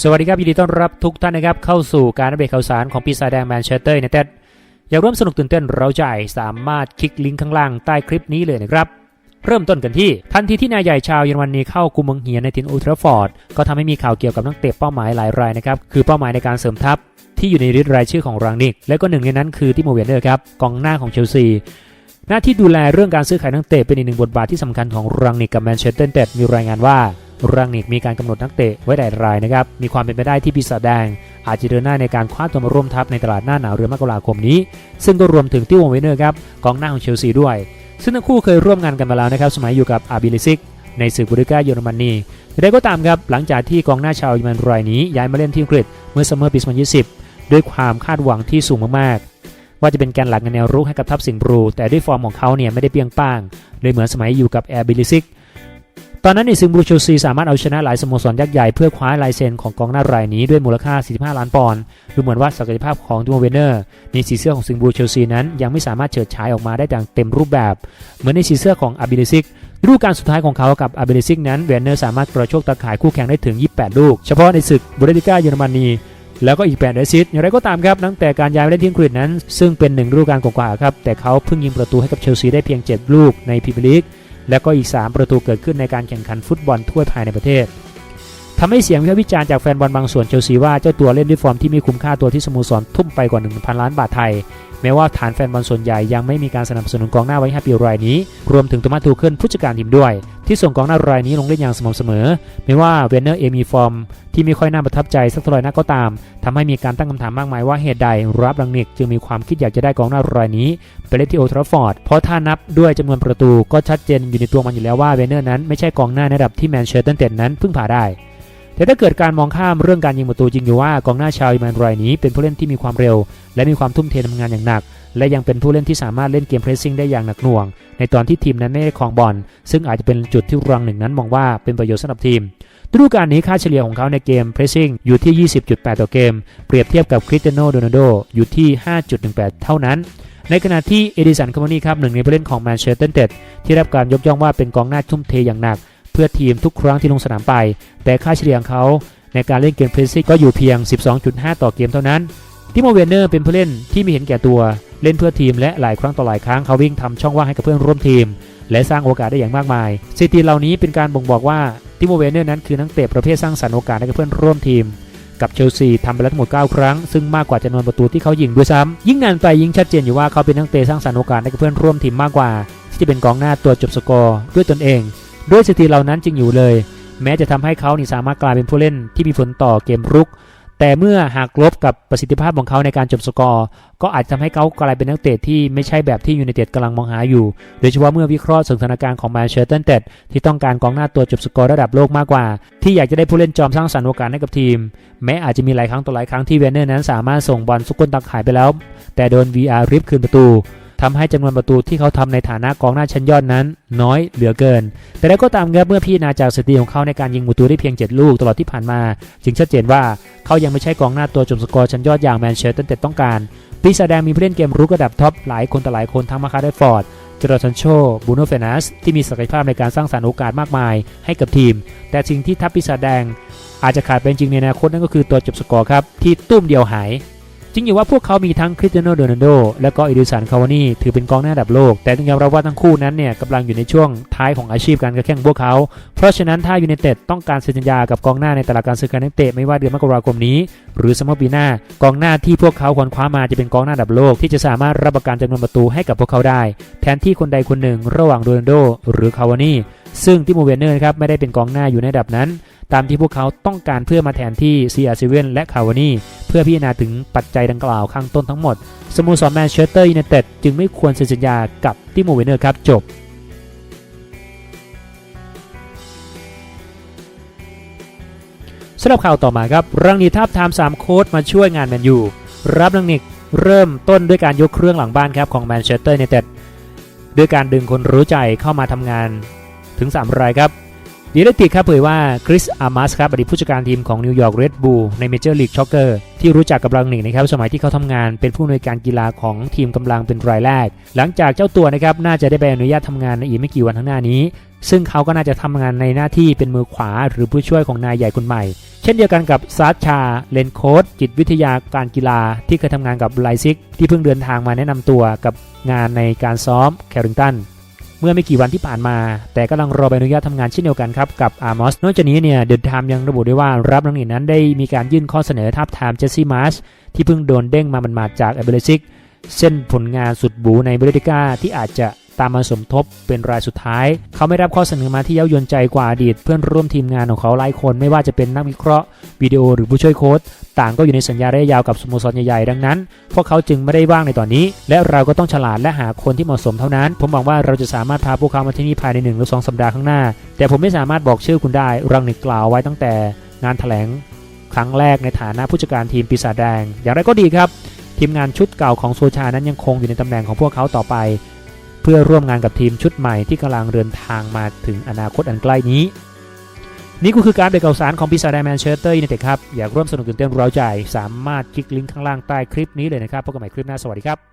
สวัสดีครับ ยินดีต้อนรับทุกท่านนะครับ เข้าสู่การอัปเดตข่าวสารของปีศาจแดงแมนเชสเตอร์ยูไนเต็ดอยากร่วมสนุกตื่นเต้นเราใจสามารถคลิกลิงก์ข้างล่างใต้คลิปนี้เลยนะครับ เริ่มต้นกันที่ ทันทีที่นายใหญ่ชาวเยอรมนีเข้ากุมเมืองเฮียในทินอุลตราฟอร์ด ก็ทำให้มีข่าวเกี่ยวกับนักเตะเป้าหมายหลายรายนะครับ คือเป้าหมายในการเสริมทัพที่อยู่ในริดรายชื่อของรังนิก และก็หนึ่งในนั้นคือติโมเวนเดอร์ครับกองหน้าของเชลซีหน้าที่ดูแลเรื่องการซื้อขายนักเตะเป็นอีกหนึ่งบทบาทที่สำคัญของรังนิกกับแมนเชสเตอร์เต็ดมีรายงานว่ารังนิกมีการกำหนดนักเตะไว้หลายรายนะครับ มีความเป็นไปได้ที่ปีศาจแดง อาจจะเดินหน้าในการคว้าตัวมาร่วมทัพในตลาดหน้าหนาวเดือนมกราคมนี้ ซึ่งก็รวมถึงติวงเวเนอร์ครับกองหน้าของเชลซีด้วย ซึ่งทั้งคู่เคยร่วมงานกันมาแล้วนะครับ สมัยอยู่กับอาบิลิซิกในศึกบุริก้าเยอรมนีแต่ก็ตามครับ หลังจากที่กองหน้าชาวเยอรมันรายนี้ย้ายมาเล่นที่อังกฤษเมื่อซัมเมอร์ปี 2020 ด้วยความคาดหวังที่สูงมากๆ ว่าจะเป็นแกนหลักในแนวรุกให้กับทัพสิงห์บลูแต่ด้วยฟอร์มของเขาเนี่ยไม่ได้เปียงป้างเลยเหมือนสมัยอยู่กับแอร์บิลิซิก ตอนนั้นในซึงบรูเชลซีสามารถเอาชนะหลายสโมสรยักษ์ใหญ่เพื่อคว้าลายเซ็นของกองหน้ารายนี้ด้วยมูลค่า 45 ล้านปอนด์ดูเหมือนว่าศักยภาพของดูเวนเนอร์ในสีเสื้อของซึงบูเชลซีนั้นยังไม่สามารถเฉิดฉายออกมาได้อย่างเต็มรูปแบบ เหมือนในสีเสื้อของอาบิลิซิกฤดูกาลสุดท้ายของเขากับอาบิลิซิกนั้นเวนเนอร์สามารถกระโชกตะข่ายคู่แข่งได้ถึง 28 ลูก เฉพาะในศึกบุเรติก้าเยอรมนีแล้วก็อีก8แอซิสอย่างไรก็ตามครับตั้งแต่การย้ายไปเล่นที่อังกฤษนั้น ซึ่งเป็นหนึ่งฤดูกาลกว่าๆครับแต่เขาเพิ่งยิงประตูให้กับเชลซีได้เพียง 7 ลูกในพรีเมียร์ลีก และก็อีก 3 ประตูเกิดขึ้นในการแข่งขันฟุตบอลทั่วภายในประเทศ ทำให้เสียงวิพากษ์วิจารณ์จากแฟนบอลบางส่วนเชลซีว่าเจ้าตัวเล่นด้วยฟอร์มที่มีคุ้มค่าตัวที่สโมสรทุ่มไปกว่า 1,000 ล้านบาทไทย แม้ว่าฐานแฟนบอลส่วนใหญ่ยังไม่มีการสนับสนุนกองหน้าไว้5ปีรายนี้ รวมถึงโทมัสทูเคิลผู้จัดการทีมด้วย ที่ส่งกองหน้ารายนี้ลงเล่นอย่างสม่ำเสมอ ไม่ว่าเวนเนอร์เอมีฟอร์มที่ไม่ค่อยน่าประทับใจสักเท่าไหร่นักก็ตามทำให้มีการตั้งคำถามมากมายว่าเหตุใดรับรังนิกจึงมีความคิดอยากจะได้กองหน้ารายนี้ไปเล่นที่โอทราฟฟอร์ดเพราะถ้านับด้วยจำนวนประตูก็ชัดเจนอยู่ในตัวมันอยู่แล้วว่าเวนเนอร์นั้นไม่ใช่กองหน้าในระดับที่แมนเชสเตอร์เต็ดนั้นพึ่งพาได้ แต่ถ้าเกิดการมองข้ามเรื่องการยิงประตูจริงอยู่ว่ากองหน้าชาวอรมันรายนี้เป็นผู้เล่นที่มีความเร็ว และมีความทุ่มเททำงานอย่างหนัก และยังเป็นผู้เล่นที่สามารถเล่นเกมเพรสซิ่งได้อย่างหนักหน่วง ในตอนที่ทีมนั้นไม่ได้ครองบอลซึ่งอาจจะเป็นจุดที่รังหนึ่งนั้นมองว่าเป็นประโยชน์สำหรับทีมฤดูกาลนี้ค่าเฉลี่ยของเขาในเกมเพรสซิ่งอยู่ที่ 20.8 ต่อเกม เปรียบเทียบกับคริสเตียโนโดนัลโดอยู่ที่ 5.18 เท่านั้นในขณะที่เอดิสันคาร์โมนีครับหนึ่งในผู้เล่นของแมนเชสเตอร์ยูไนเต็ดที่รับการยกย่องว่าเป็นกองหน้าทุ่มเทอย่างหนัก เพื่อทีมทุกครั้งที่ลงสนามไป แต่ค่าเฉลี่ยของเขาในการเล่นเกมเพรสซิ่งก็อยู่เพียง 12.5 ต่อเกมเท่านั้นทิโมเวนเนอร์เป็นผู้เล่นที่มีเห็นแก่ตัวเล่นเพื่อทีมและหลายครั้งต่อหลายครั้งเขาวิ่งทำช่องว่างให้กับเพื่อนร่วมทีม และสร้างโอกาสได้อย่างมากมายสถิติเหล่านี้เป็นการบ่งบอกว่าทิโมเวนเนอร์นั้นคือนักเตะประเภทสร้างสรรค์โอกาสให้กับเพื่อนร่วมทีม กับเชลซีทำไปแล้วทั้งหมด 9 ครั้ง ซึ่งมากกว่าจำนวนประตูที่เขายิงด้วยซ้ำยิ่งนานไปยิ่งชัดเจนอยู่ว่าเขาเป็นนักเตะสร้างสรรค์โอกาสให้กับเพื่อนร่วมทีมมากกว่า ที่จะเป็นกองหน้าตัวจบสกอร์ด้วยตนเอง ด้วยสถิติเหล่านั้นจึงอยู่เลย แม้จะทำให้เขานี่สามารถกลายเป็นผู้เล่นที่มีผลต่อเกมรุก แต่เมื่อหากลบกับประสิทธิภาพของเขาในการจบสกอร์ ก็อาจทำให้เขากลายเป็นนักเตะที่ไม่ใช่แบบที่ยูไนเต็ดกำลังมองหาอยู่ โดยเฉพาะเมื่อวิเคราะห์สถานการณ์ของแมนเชสเตอร์ยูไนเต็ดที่ต้องการกองหน้าตัวจบสกอร์ระดับโลกมากกว่า ที่อยากจะได้ผู้เล่นจอมสร้างสรรค์โอกาสให้กับทีม แม้อาจจะมีหลายครั้งต่อหลายครั้งที่เวนเนอร์นั้นสามารถส่งบอลสุกก้นตักหายไปแล้ว แต่โดน VR ริบคืนประตู ทำให้จำนวนประตูที่เขาทำในฐานะกองหน้าชั้นยอดนั้น น้อยเหลือเกิน แต่แล้วก็ตามครับเมื่อพี่นาจากสถิติของเขาในการยิงประตูได้เพียง 7 ลูกตลอดที่ผ่านมา จึงชัดเจนว่าเขายังไม่ใช่กองหน้าตัวจมสกอร์ชั้นยอดอย่างแมนเชสเตอร์ยูไนเต็ดต้องการ ปีศาจแดงมีผู้เล่นเกมรุกระดับท็อปหลายคนต่หลายคนทั้งมาคาเดฟอร์ดจร์ชันโชบูโนเฟนัสที่มีศักยภาพในการสร้างสรรค์โอกาสมากมายให้กับทีม แต่สิ่งที่ทัพปีศาจแดงอาจจะขาดเป็นจริงในอนาคตนั่นก็คือตัวจบสกอร์ครับที่ตุ้มเดียวหาย จริงอยู่ว่าพวกเขามีทั้งคริสเตียโนโดนัลโดและก็อิดิสันคาวานี่ถือเป็นกองหน้าระดับโลก แต่ต้องยอมรับว่าทั้งคู่นั้นเนี่ยกำลังอยู่ในช่วงท้ายของอาชีพการกระแข่งพวกเขา เพราะฉะนั้นถ้ายูไนเต็ดต้องการเซ็นสัญญากับกองหน้าในตลาดการซื้อขายนักเตะไม่ว่าเดือนมกราคมนี้ หรือซัมเมอร์ปีหน้ากองหน้าที่พวกเขาควรคว้ามาจะเป็นกองหน้าระดับโลกที่จะสามารถรับประกันจำนวนประตูให้กับพวกเขาได้ แทนที่คนใดคนหนึ่ง ระหว่างโรนัลโดหรือคาวานี่ซึ่งติโมเวนเนอร์ครับไม่ได้เป็นกองหน้าอยู่ในระดับนั้น ตามที่พวกเขาต้องการเพื่อมาแทนที่ซีอาร์ซิเวนและคาวานีเพื่อพิจารณาถึงปัจจัยดังกล่าวข้างต้นทั้งหมด สโมสรแมนเชสเตอร์ยูไนเต็ดจึงไม่ควรเซ็นสัญญากับติโมเวนเนอร์ครับจบสำหรับข่าวต่อมาครับรังนิทับไทม์สามโค้ดมาช่วยงานแมนยูรับรังนิกเริ่มต้นด้วยการยกเครื่องหลังบ้านครับของแมนเชสเตอร์ยูไนเต็ดด้วยการดึงคนรู้ใจเข้ามาทำงานถึง 3 รายครับ ดีเลติกครับเผยว่าคริสอาร์มัสครับอดีตผู้จัดการทีมของนิวยอร์กเรดบูลในเมเจอร์ลีกช็อกเกอร์ที่รู้จักกับรังหนิกนะครับสมัยที่เขาทำงานเป็นผู้อำนวยการกีฬาของทีมกำลังเป็นรายแรก หลังจากเจ้าตัวนะครับน่าจะได้ใบอนุญาตทำงานในอีกไม่กี่วันข้างหน้านี้ ซึ่งเขาก็น่าจะทำงานในหน้าที่เป็นมือขวาหรือผู้ช่วยของนายใหญ่คนใหม่ เช่นเดียวกันกับซาร์ชาเลนโคดจิตวิทยาการกีฬาที่เคยทำงานกับไลซิกที่เพิ่งเดินทางมาแนะนำตัวกับงานในการซ้อมแคริงตัน เมื่อไม่กี่วันที่ผ่านมา แต่กำลังรอใบอนุญาตทำงานเช่นเดียวกันครับกับอาร์มอสนอกจากนี้เนี่ยเดอะไทม์ยังระบุด้วยว่ารับนักเรียนนั้นได้มีการยื่นข้อเสนอทับทามเจสซี่มาร์ชที่เพิ่งโดนเด้งมามันมาจากเอเบเลซิกเส้นผลงานสุดบูในบริติก้าที่อาจจะ ตามมาสมทบเป็นรายสุดท้าย เขาไม่รับข้อเสนอมาที่เย้ายวนใจกว่าอดีต เพื่อนร่วมทีมงานของเขาหลายคนไม่ว่าจะเป็นนักวิเคราะห์วิดีโอหรือผู้ช่วยโค้ชต่างก็อยู่ในสัญญาระยะยาวกับสโมสรใหญ่ๆดังนั้น พวกเขาจึงไม่ได้ว่างในตอนนี้ และเราก็ต้องฉลาดและหาคนที่เหมาะสมเท่านั้น ผมหวังว่าเราจะสามารถพาพวกเขามาที่นี่ภายในหนึ่งหรือสองสัปดาห์ข้างหน้า แต่ผมไม่สามารถบอกชื่อคุณได้รังนิกกล่าวไว้ตั้งแต่งานแถลงครั้งแรกในฐานะผู้จัดการทีมปีศาจแดง อย่างไรก็ดีครับ ทีมงานชุดเก่าของโซชานั้นยังคงอยู่ในตำแหน่งของพวกเขาต่อไป เพื่อร่วมงานกับทีมชุดใหม่ที่กำลังเดินทางมาถึงอนาคตอันใกล้นี้ นี่ก็คือการเดินข่าวสารของปีศาจแดแมนเชสเตอร์ยูไนเต็ดครับ อยากร่วมสนุกตื่นเต้นเร้าใจ สามารถคลิกลิงก์ข้างล่างใต้คลิปนี้เลยนะครับพบกันใหม่คลิปหน้าสวัสดีครับ